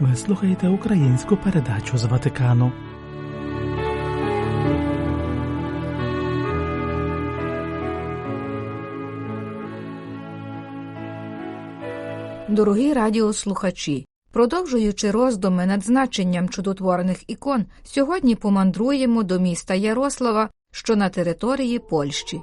Ви слухаєте українську передачу з Ватикану. Дорогі радіослухачі, продовжуючи роздуми над значенням чудотворних ікон, сьогодні помандруємо до міста Ярослава, що на території Польщі.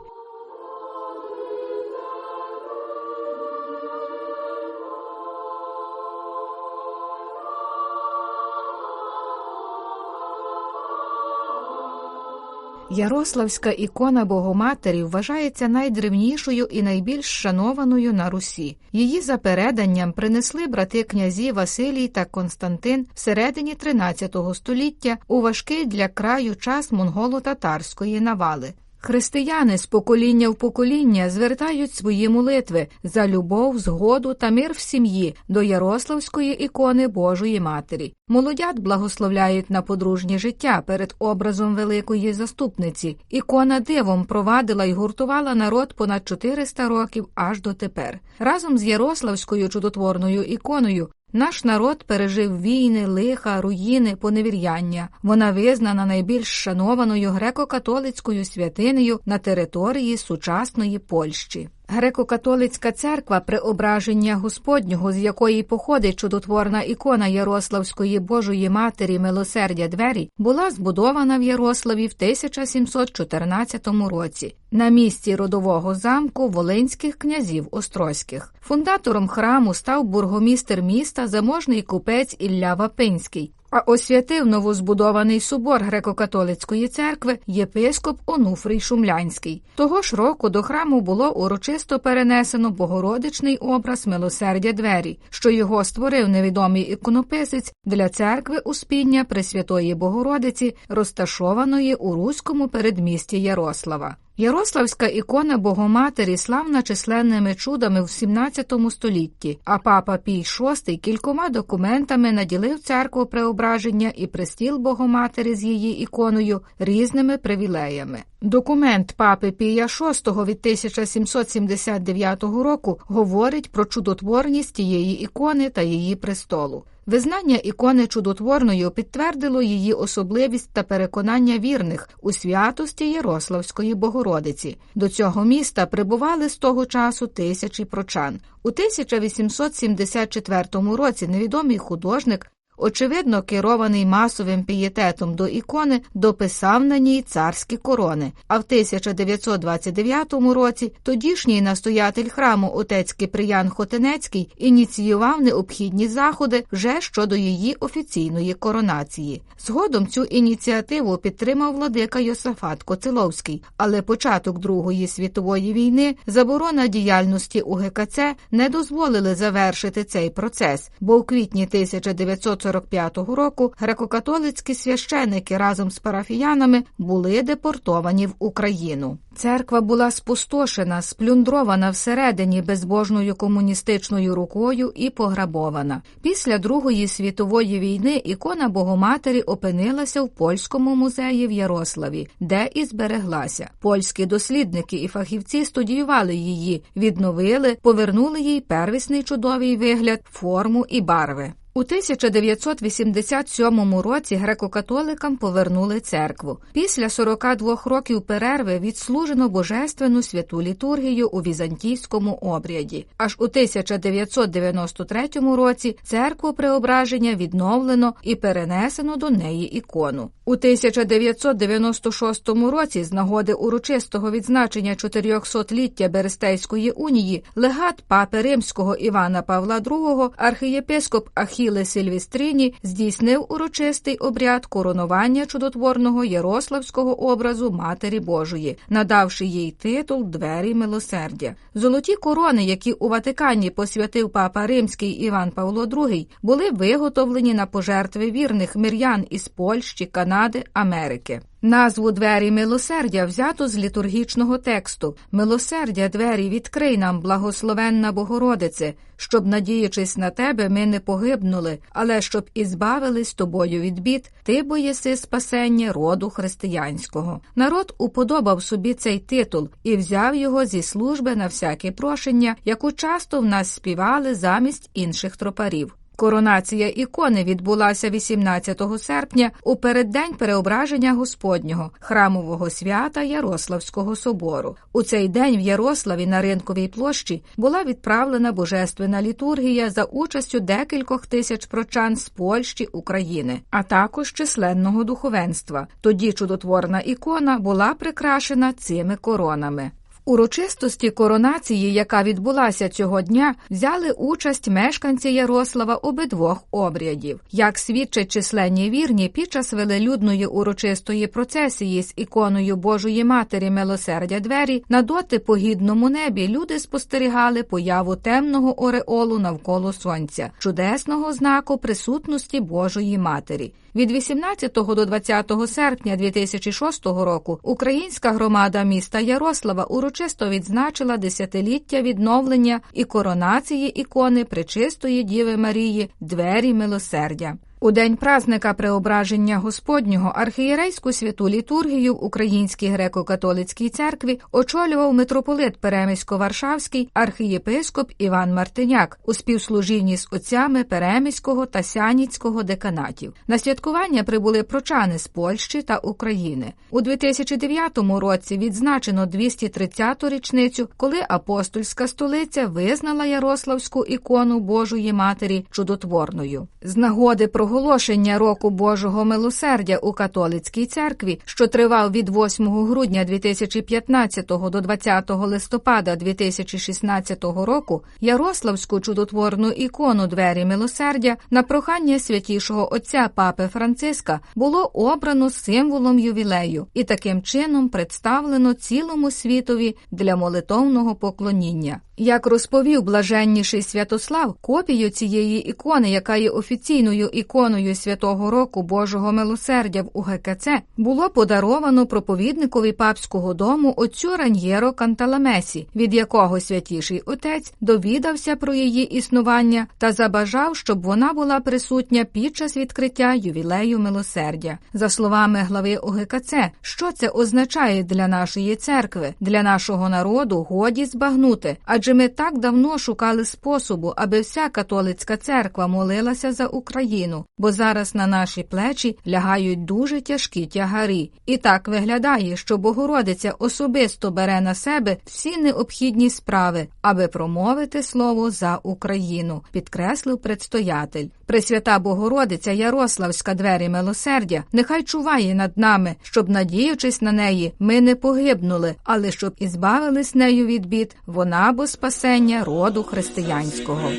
Ярославська ікона Богоматері вважається найдревнішою і найбільш шанованою на Русі. Її за переданням принесли брати князі Василій та Константин всередині XIII століття у важкий для краю час монголо-татарської навали. Християни з покоління в покоління звертають свої молитви за любов, згоду та мир в сім'ї до Ярославської ікони Божої Матері. Молодят благословляють на подружнє життя перед образом великої заступниці. Ікона дивом провадила й гуртувала народ понад 400 років аж дотепер. Разом з Ярославською чудотворною іконою наш народ пережив війни, лиха, руїни, поневіряння. Вона визнана найбільш шанованою греко-католицькою святинею на території сучасної Польщі. Греко-католицька церква преображення Господнього, з якої походить чудотворна ікона Ярославської Божої Матері Милосердя Двері, була збудована в Ярославі в 1714 році на місці родового замку Волинських князів Острозьких. Фундатором храму став бургомістер міста заможний купець Ілля Вапинський. А освятив новозбудований собор греко-католицької церкви єпископ Онуфрій Шумлянський. Того ж року до храму було урочисто перенесено богородичний образ милосердя двері, що його створив невідомий іконописець для церкви Успіння Пресвятої Богородиці, розташованої у руському передмісті Ярослава. Ярославська ікона Богоматері славна численними чудами в 17 столітті, а папа Пій VI кількома документами наділив церкву преображення і престіл Богоматері з її іконою різними привілеями. Документ папи Пія VI від 1779 року говорить про чудотворність тієї ікони та її престолу. Визнання ікони чудотворною підтвердило її особливість та переконання вірних у святості Ярославської Богородиці. До цього міста прибували з того часу тисячі прочан. У 1874 році невідомий художник очевидно керований масовим пієтетом до ікони, дописав на ній царські корони. А в 1929 році тодішній настоятель храму отець Киприян Хотенецький ініціював необхідні заходи вже щодо її офіційної коронації. Згодом цю ініціативу підтримав владика Йосафат Коциловський, але початок Другої світової війни, заборона діяльності УГКЦ не дозволили завершити цей процес, бо у квітні 1940 1945 року греко-католицькі священики разом з парафіянами були депортовані в Україну. Церква була спустошена, сплюндрована всередині безбожною комуністичною рукою і пограбована. Після Другої світової війни ікона Богоматері опинилася в польському музеї в Ярославі, де і збереглася. Польські дослідники і фахівці студіювали її, відновили, повернули їй первісний чудовий вигляд, форму і барви. У 1987 році греко-католикам повернули церкву. Після 42 років перерви відслужено божественну святу літургію у візантійському обряді. Аж у 1993 році церкву преображення відновлено і перенесено до неї ікону. У 1996 році, з нагоди урочистого відзначення 400-ліття Берестейської унії, легат папи римського Івана Павла II, архієпископ Ахіле Сильвістріні здійснив урочистий обряд коронування чудотворного Ярославського образу Матері Божої, надавши їй титул Двері милосердя. Золоті корони, які у Ватикані посвятив папа Римський Іван Павло II, були виготовлені на пожертви вірних мир'ян із Польщі, Канади, Америки. Назву двері милосердя взято з літургічного тексту Милосердя двері відкрий нам, благословенна Богородице, щоб, надіючись на тебе, ми не погибнули, але щоб і збавились тобою від бід, ти бо єси спасення роду християнського. Народ уподобав собі цей титул і взяв його зі служби на всяке прошення, яку часто в нас співали замість інших тропарів. Коронація ікони відбулася 18 серпня у переддень переображення Господнього храмового свята Ярославського собору. У цей день в Ярославі на ринковій площі була відправлена божественна літургія за участю декількох тисяч прочан з Польщі України, а також численного духовенства. Тоді чудотворна ікона була прикрашена цими коронами. Урочистості коронації, яка відбулася цього дня, взяли участь мешканці Ярослава обидвох обрядів. Як свідчать численні вірні, під час велелюдної урочистої процесії з іконою Божої Матері Милосердя двері на доти по гідному небі люди спостерігали появу темного ореолу навколо сонця, чудесного знаку присутності Божої Матері. Від 18 до 20 серпня 2006 року українська громада міста Ярослава урочисто відзначила десятиліття відновлення і коронації ікони Пречистої Діви Марії Двері Милосердя. У день празника Преображення Господнього архієрейську святу літургію в Українській греко-католицькій церкві очолював митрополит Перемисько-Варшавський архієпископ Іван Мартиняк у співслужінні з отцями Перемиського та Сяніцького деканатів. На святкування прибули прочани з Польщі та України. У 2009 році відзначено 230-ту річницю, коли апостольська столиця визнала Ярославську ікону Божої Матері чудотворною. З нагоди проголошення року Божого милосердя у католицькій церкві, що тривав від 8 грудня 2015 до 20 листопада 2016 року, Ярославську чудотворну ікону двері милосердя на прохання святішого отця папи Франциска було обрано символом ювілею і таким чином представлено цілому світові для молитовного поклоніння. Як розповів блаженніший Святослав, копію цієї ікони, яка є офіційною іконою святого року Божого милосердя в УГКЦ, було подаровано проповідникові папського дому отцю Раньєро Канталамесі, від якого святіший отець довідався про її існування та забажав, щоб вона була присутня під час відкриття ювілею милосердя. За словами глави УГКЦ, що це означає для нашої церкви, для нашого народу годі збагнути. Адже ми так давно шукали способу, аби вся католицька церква молилася за Україну, бо зараз на наші плечі лягають дуже тяжкі тягарі. І так виглядає, що Богородиця особисто бере на себе всі необхідні справи, аби промовити слово за Україну, підкреслив предстоятель. Пресвята Богородиця Ярославська двері милосердя, нехай чуває над нами, щоб, надіючись на неї, ми не погибнули, але щоб і збавились нею від бід, вона бо спасення роду християнського.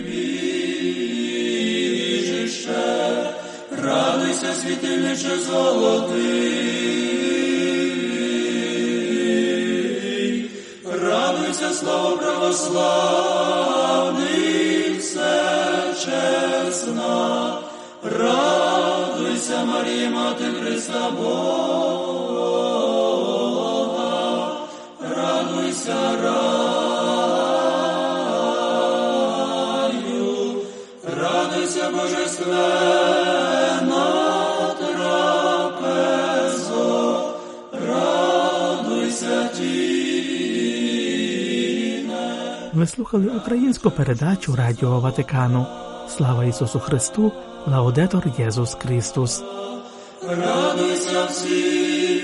Радуйся, світильниче золотий, радуйся, слава православний, все чесна, радуйся, Марія, Мати Христа Бога, Божественна трапезо. Ви слухали українську передачу Радіо Ватикану. Слава Ісусу Христу! Лаудетор Єсус Христос! Радуйся всі